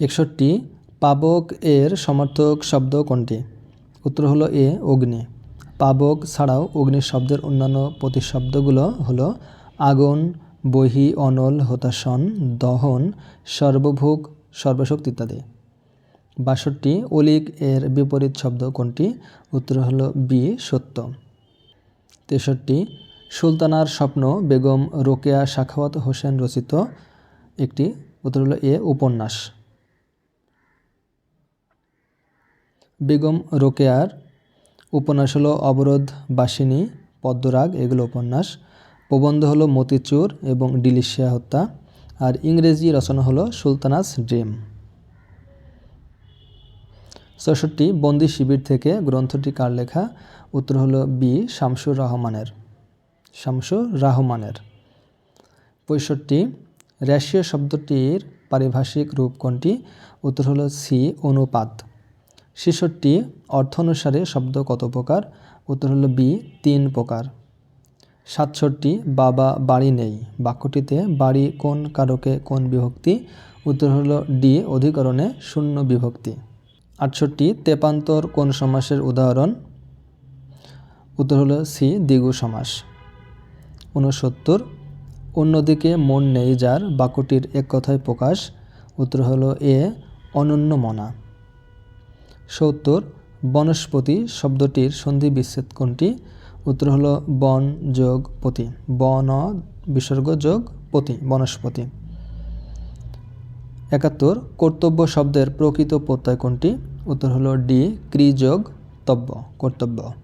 একষট্টি, পাবক এর সমর্থক শব্দ কোনটি? উত্তর হলো এ, অগ্নি। পাবক ছাড়াও অগ্নি শব্দের অন্যান্য প্রতিশব্দগুলো হলো আগুন, বহি, অনল, হতাশন, দহন, সর্বভোগ, সর্বশক্তি ইত্যাদি। বাষট্টি, অলিক এর বিপরীত শব্দ কোনটি? উত্তর হলো বি, সত্য। তেষট্টি, সুলতানার স্বপ্ন বেগম রোকেয়া সাখাওয়াত হোসেন রচিত একটি, উত্তর হলো এ, উপন্যাস। বেগম রোকেয়ার উপন্যাস হলো অবরোধ, বাসিনী, পদ্মরাগ, এগুলো উপন্যাস। প্রবন্ধ হলো মতিচুর এবং ডিলিশিয়া হত্যা। আর ইংরেজি রচনা হলো সুলতানাস ড্রিম। চৌষট্টি, বন্দি শিবির থেকে গ্রন্থটি কার লেখা? উত্তর হলো বি, শামসুর রহমানের। শামসুর রহমানের। পঁয়ষট্টি রাশিয়া শব্দটির পারিভাষিক রূপ কোনটি? উত্তর হলো সি, অনুপাত। ছেষট্টি অর্থ অনুসারে শব্দ কত প্রকার? উত্তর হলো বি, তিন প্রকার। সাতষট্টি, বাবা, বাড়ি নেই। বাক্যটিতে বাড়ি কোন কারকে কোন বিভক্তি? উত্তর হলো ডি, অধিকরণে শূন্য বিভক্তি। আটষট্টি, তেপান্তর কোন সমাসের উদাহরণ? উত্তর হলো সি, দ্বিগু সমাস। ঊনসত্তর, অন্যদিকে মন নেই যার, বাক্যটির এক কথায় প্রকাশ। উত্তর হলো এ, অনন্য মনা। সত্তর, বনস্পতি শব্দটির সন্ধি বিচ্ছেদ কোনটি? উত্তর হলো বন যোগ পতি, বন বিসর্গ যোগ পতি, বনস্পতি। একাত্তর, কর্তব্য শব্দের প্রকৃত প্রত্যয় কোনটি? উত্তর হলো ডি ক্রিযোগ তব্য, কর্তব্য।